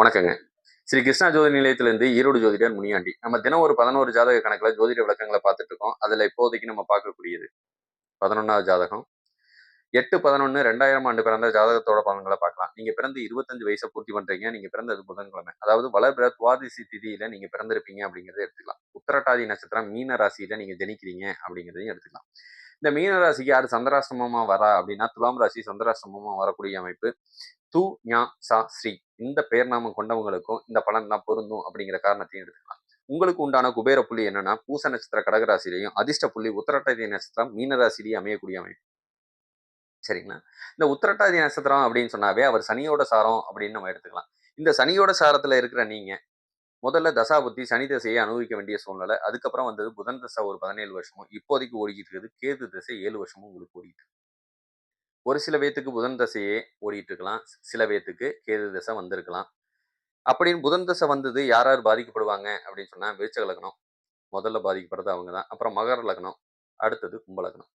வணக்கங்க. ஸ்ரீ கிருஷ்ணா ஜோதி நிலையத்திலிருந்து ஈரோடு ஜோதிடர் முனியாண்டி. நம்ம தினம் ஒரு பதினோரு ஜாதக கணக்குல ஜோதிட விளக்கங்களை பார்த்துட்டு இருக்கோம் அதுல இப்போதைக்கு நம்ம பார்க்கக்கூடியது பதினொன்னாவது ஜாதகம். எட்டு பதினொன்னு ரெண்டாயிரம் ஆண்டு பிறந்த ஜாதகத்தோட பலன்களை பார்க்கலாம். நீங்க பிறந்து இருபத்தஞ்சு வயசை பூர்த்தி பண்றீங்க. நீங்க பிறந்தது புதன்கிழமை. அதாவது வளர்பிற துவாதிசி திதியில நீங்க பிறந்திருப்பீங்க அப்படிங்கிறத எடுத்துக்கலாம். உத்தரட்டாதி நட்சத்திரம் மீன ராசியில நீங்க ஜனிக்கிறீங்க அப்படிங்கிறதையும் எடுத்துக்கலாம். இந்த மீன ராசிக்கு யார் சந்திராசிரமமாக வரா அப்படின்னா துலாம் ராசி சந்திராசிரமமாக வரக்கூடிய அமைப்பு தூ ஞா சா ஸ்ரீ. இந்த பெயர் நாம கொண்டவங்களுக்கும் இந்த பலன் தான் பொருந்தும் அப்படிங்கிற காரணத்தையும் எடுத்துக்கலாம். உங்களுக்கு உண்டான குபேர புள்ளி என்னன்னா பூச நட்சத்திர கடகராசிலையும் அதிர்ஷ்ட புள்ளி உத்தரட்டாதி நட்சத்திரம் மீனராசிலேயும் அமையக்கூடிய அமைப்பு. சரிங்களா? இந்த உத்தரட்டாதி நட்சத்திரம் அப்படின்னு சொன்னாவே அவர் சனியோட சாரம் அப்படின்னு நம்ம எடுத்துக்கலாம். இந்த சனியோட சாரத்துல இருக்கிற நீங்க முதல்ல தசாபுத்தி சனி தசையை அனுபவிக்க வேண்டிய சூழ்நிலை. அதுக்கப்புறம் வந்தது புதன் தசை ஒரு பதினேழு வருஷமும் இப்போதைக்கு ஓடிக்கிட்டு இருக்குது. கேது தசை ஏழு வருஷமும் உங்களுக்கு ஓடிட்டு இருக்கு. ஒரு சில பேத்துக்கு புதன் தசையே ஓடிட்டு இருக்கலாம். சில பேத்துக்கு கேது தசை வந்திருக்கலாம். அப்படின்னு புதன் தசை வந்தது யார் யார் பாதிக்கப்படுவாங்க அப்படின்னு சொன்னால் விருச்சக லக்னம். முதல்ல பாதிக்கப்படுறது அவங்க தான். அப்புறம் மகர லக்னம். அடுத்தது கும்ப லக்னம்.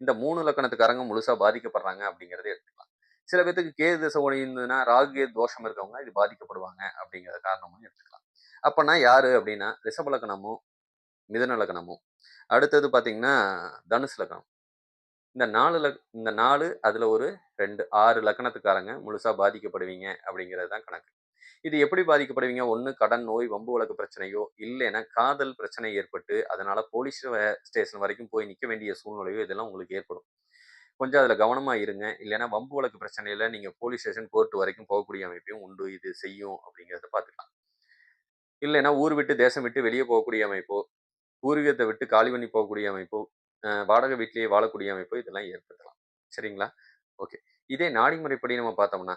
இந்த மூணு லக்கணத்துக்காரங்க முழுசா பாதிக்கப்படுறாங்க அப்படிங்கிறத எடுத்துக்கலாம். சில பேத்துக்கு கேது தசை ஓடி இருந்ததுன்னா ராகு கேது தோஷம் இருக்கவங்க இது பாதிக்கப்படுவாங்க அப்படிங்கிற காரணமும் எடுத்துக்கலாம். அப்போனா யாரு அப்படின்னா ரிஷப லக்கணமும் மிதன லக்கணமும் அடுத்தது பார்த்தீங்கன்னா தனுசு லக்கணம் இந்த நாலு லக் இந்த நாலு அதில் ஒரு ரெண்டு ஆறு லக்கணத்துக்காரங்க முழுசாக பாதிக்கப்படுவீங்க அப்படிங்கிறது தான் கணக்கு. இது எப்படி பாதிக்கப்படுவீங்க? ஒன்று கடன் நோய் வம்பு வழக்கு பிரச்சனையோ இல்லைன்னா காதல் பிரச்சனை ஏற்பட்டு அதனால் போலீஸ் ஸ்டேஷன் வரைக்கும் போய் நிற்க வேண்டிய சூழ்நிலையோ இதெல்லாம் உங்களுக்கு ஏற்படும். கொஞ்சம் அதில் கவனமாக இருங்க. இல்லைன்னா வம்பு வழக்கு பிரச்சனையில் நீங்கள் போலீஸ் ஸ்டேஷன் கோர்ட் வரைக்கும் போகக்கூடிய அமைப்பையும் உண்டு இது செய்யும் அப்படிங்கிறத பார்த்துக்கலாம் இல்லைன்னா ஊர் விட்டு தேசம் விட்டு வெளியே போகக்கூடிய அமைப்போ பூர்வீகத்தை விட்டு காலி பண்ணி போகக்கூடிய அமைப்போ வாடகை வீட்டிலேயே வாழக்கூடிய அமைப்போ இதெல்லாம் ஏற்படுத்தலாம் சரிங்களா? ஓகே. இதே நாடி முறைப்படி நம்ம பார்த்தோம்னா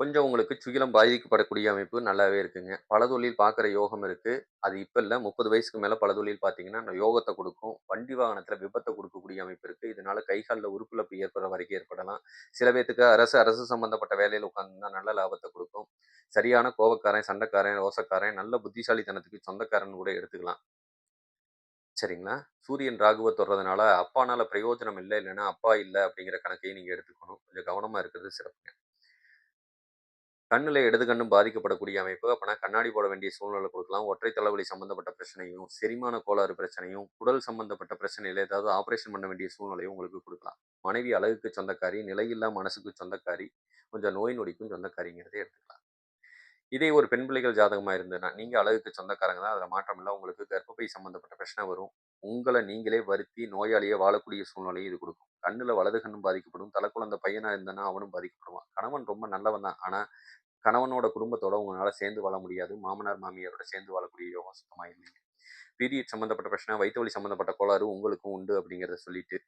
கொஞ்சம் உங்களுக்கு சுகிலம் பாதிக்கப்படக்கூடிய அமைப்பு நல்லாவே இருக்குங்க. பல தொழில் பார்க்குற யோகம் இருக்குது அது இப்போ இல்லை. முப்பது வயசுக்கு மேலே பல தொழில் பார்த்தீங்கன்னா அந்த யோகத்தை கொடுக்கும். வண்டி வாகனத்தில் விபத்தை கொடுக்கக்கூடிய அமைப்பு இருக்குது இதனால கை காலில் உறுப்பிழப்பு ஏற்படுற வரைக்கும் ஏற்படலாம். சில பேத்துக்கு அரசு அரசு சம்பந்தப்பட்ட வேலையில் உட்காந்துருந்தா நல்ல லாபத்தை கொடுக்கும். சரியான கோபக்காரன் சண்டைக்காரன் ரோசக்காரன் நல்ல புத்திசாலித்தனத்துக்கு சொந்தக்காரன் கூட எடுத்துக்கலாம். சரிங்களா? சூரியன் ராகுவை தொடுறதுனால அப்பானால பிரயோஜனம் இல்லை இல்லைன்னா அப்பா இல்லை அப்படிங்கிற கணக்கையும் நீங்கள் எடுத்துக்கணும். கொஞ்சம் கவனமாக இருக்கிறது சிறப்புங்க. கண்ணில் இடது கண்ணும் பாதிக்கப்படக்கூடிய அமைப்பு. அப்பனா கண்ணாடி போட வேண்டிய சூழ்நிலை கொடுக்கலாம். ஒற்றை தலைவலி சம்பந்தப்பட்ட பிரச்சனையும் செரிமான கோளாறு பிரச்சனையும் குடல் சம்பந்தப்பட்ட பிரச்சனையில் ஏதாவது ஆபரேஷன் பண்ண வேண்டிய சூழ்நிலையும் உங்களுக்கு கொடுக்கலாம். மனைவி அழகுக்கு சொந்தக்காரி நிலையில்லா மனசுக்கு சொந்தக்காரி கொஞ்சம் நோய் நொடிக்கும் சொந்தக்காரிங்கிறதே எடுத்துக்கலாம். இதே ஒரு பெண் பிள்ளைகள் ஜாதகமாக இருந்ததுன்னா நீங்கள் அழகுக்கு சொந்தக்காரங்க தான். அதில் மாற்றம் இல்லை. உங்களுக்கு கர்ப்பப்பை சம்மந்தப்பட்ட பிரச்சனை வரும். உங்களை நீங்களே வருத்தி நோயாளியே வாழக்கூடிய சூழ்நிலையும் இது கொடுக்கும். கண்ணுல வலது கண்ணும் பாதிக்கப்படும். தலை குழந்தை பையனா இருந்தானா அவனும் பாதிக்கப்படுவான். கணவன் ரொம்ப நல்லவன் தான். ஆனா கணவனோட குடும்பத்தோட உங்களால சேர்ந்து வாழ முடியாது. மாமனார் மாமியாரோட சேர்ந்து வாழக்கூடிய யோகம் சுத்தமா இல்லைங்க. பீரியட் சம்பந்தப்பட்ட பிரச்சனை வயிற்று வலி சம்பந்தப்பட்ட கோளாறு உங்களுக்கும் உண்டு அப்படிங்கிறத சொல்லிட்டு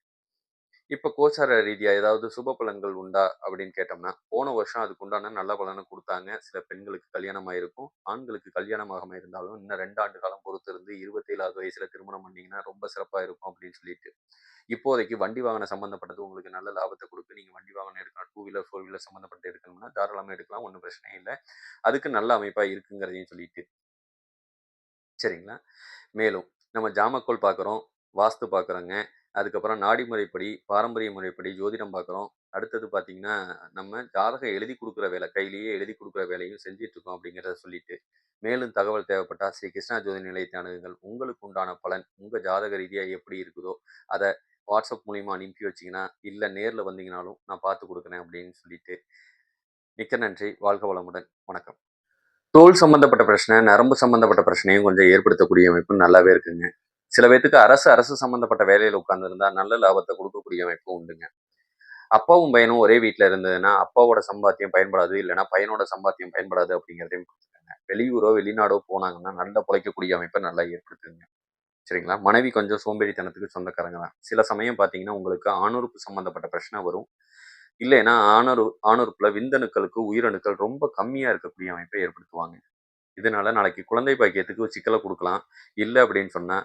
இப்போ கோச்சார ரீதியாக ஏதாவது சுப பலன்கள் உண்டா அப்படின்னு கேட்டோம்னா போன வருஷம் அதுக்கு உண்டான நல்ல பலனை கொடுத்தாங்க. சில பெண்களுக்கு கல்யாணம் ஆயிருக்கும் ஆண்களுக்கு கல்யாணம் ஆகாம இருந்தாலும் இன்னும் ரெண்டு ஆண்டு காலம் பொறுத்து இருந்து இருபத்தேழாவது வயசுல திருமணம் பண்ணீங்கன்னா ரொம்ப சிறப்பாக இருக்கும் அப்படின்னு சொல்லிட்டு. இப்போதைக்கு வண்டி வாகனம் சம்மந்தப்பட்டது உங்களுக்கு நல்ல லாபத்தை கொடுக்கு நீங்கள் வண்டி வாகனம் எடுக்கணும் டூ வீலர் ஃபோர் வீலர் சம்மந்தப்பட்டு எடுக்கணும்னா தாராளமாக எடுக்கலாம் ஒன்றும் பிரச்சனை இல்லை. அதுக்கு நல்ல அமைப்பாக இருக்குங்கிறதையும் சொல்லிட்டு. சரிங்களா? மேலும் நம்ம ஜாமக்கோல் பார்க்குறோம் வாஸ்து பார்க்குறோங்க அதுக்கப்புறம் நாடி முறைப்படி பாரம்பரிய முறைப்படி ஜோதிடம் பார்க்குறோம். அடுத்தது பார்த்தீங்கன்னா நம்ம ஜாதகம் எழுதி கொடுக்குற வேலை கையிலேயே எழுதி கொடுக்குற வேலையும் செஞ்சிட்ருக்கோம் அப்படிங்கிறத சொல்லிட்டு மேலும் தகவல் தேவைப்பட்டா ஸ்ரீ கிருஷ்ணா ஜோதி நிலையத்தை அணுகுங்கள். உங்களுக்கு உண்டான பலன் உங்கள் ஜாதக ரீதியாக எப்படி இருக்குதோ அதை வாட்ஸ்அப் மூலிமா அனுப்பி வச்சிங்கன்னா இல்லை நேரில் வந்தீங்கனாலும் நான் பார்த்து கொடுக்குறேன் அப்படின்னு சொல்லிட்டு மிக்க நன்றி வாழ்க வளமுடன். வணக்கம். தோல் சம்பந்தப்பட்ட பிரச்சனை நரம்பு சம்பந்தப்பட்ட பிரச்சனையும் கொஞ்சம் ஏற்படுத்தக்கூடிய அமைப்பு நல்லாவே இருக்குங்க. சில பேத்துக்கு அரசு அரசு சம்மந்தப்பட்ட வேலையில் உட்கார்ந்துருந்தா நல்ல லாபத்தை கொடுக்கக்கூடிய அமைப்பும் உண்டுங்க. அப்பாவும் பையனும் ஒரே வீட்டில் இருந்ததுன்னா அப்பாவோட சம்பாத்தியம் பயன்படாது இல்லைன்னா பையனோட சம்பாத்தியம் பயன்படாது அப்படிங்கிறதையும் கொடுத்துருக்காங்க வெளியூரோ வெளிநாடோ போனாங்கன்னா நல்லா பிழைக்கக்கூடிய அமைப்பை நல்லா ஏற்படுத்துங்க சரிங்களா? மனைவி கொஞ்சம் சோம்பேறித்தனத்துக்கு சொந்தக்காரங்க தான். சில சமயம் பார்த்தீங்கன்னா உங்களுக்கு ஆணுறுப்பு சம்மந்தப்பட்ட பிரச்சனை வரும். இல்லைன்னா ஆணுறு ஆணுறுப்பில் விந்தணுக்களுக்கு உயிரணுக்கள் ரொம்ப கம்மியாக இருக்கக்கூடிய அமைப்பை ஏற்படுத்துவாங்க. இதனால நாளைக்கு குழந்தை பாக்கியத்துக்கு சிக்கலை கொடுக்கலாம். இல்லை அப்படின்னு சொன்னால்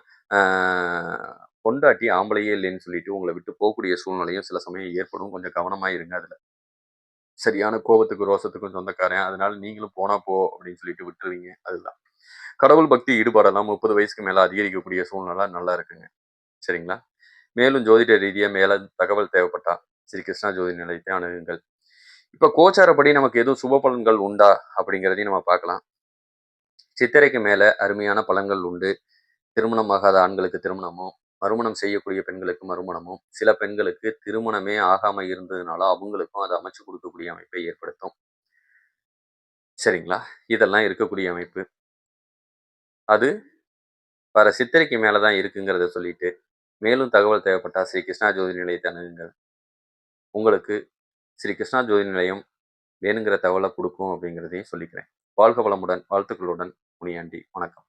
பொண்டாட்டி ஆம்பளையே இல்லைன்னு சொல்லிட்டு உங்களை விட்டு போகக்கூடிய சூழ்நிலையும் சில சமயம் ஏற்படும். கொஞ்சம் கவனமாக இருங்க அதில். சரியான கோபத்துக்கு ரோசத்துக்கும் சொந்தக்காரன். அதனால நீங்களும் போனா போ அப்படின்னு சொல்லிட்டு விட்டுருவீங்க அதுதான். கடவுள் பக்தி ஈடுபாடெல்லாம் முப்பது வயசுக்கு மேலே அதிகரிக்கக்கூடிய சூழ்நிலை நல்லா இருக்குங்க. சரிங்களா? மேலும் ஜோதிட ரீதியாக மேலே தகவல் தேவைப்பட்டா ஸ்ரீ கிருஷ்ணா ஜோதி நிலையத்தை அணுகுங்கள். இப்போ கோச்சாரப்படி நமக்கு எதுவும் சுப பலன்கள் உண்டா அப்படிங்கிறதையும் நம்ம பார்க்கலாம். சித்திரைக்கு மேலே அருமையான பலன்கள் உண்டு. திருமணம் ஆகாத ஆண்களுக்கு திருமணமும் மறுமணம் செய்யக்கூடிய பெண்களுக்கு மறுமணமும் சில பெண்களுக்கு திருமணமே ஆகாம இருந்ததுனால அவங்களுக்கும் அதை அமைச்சு கொடுக்கக்கூடிய அமைப்பை ஏற்படுத்தும். சரிங்களா? இதெல்லாம் இருக்கக்கூடிய அமைப்பு. அது வர சித்திரைக்கு மேலே தான் இருக்குங்கிறத சொல்லிட்டு மேலும் தகவல் தேவைப்பட்டா ஸ்ரீ கிருஷ்ணா ஜோதி நிலையத்தை அணுகுங்கள். உங்களுக்கு ஸ்ரீ கிருஷ்ணா ஜோதி நிலையம் வேணுங்கிற தகவலை கொடுக்கும் அப்படிங்கிறதையும் சொல்லிக்கிறேன். வாழ்க வளமுடன் வாழ்த்துக்களுடன் முனியாண்டி வணக்கம்.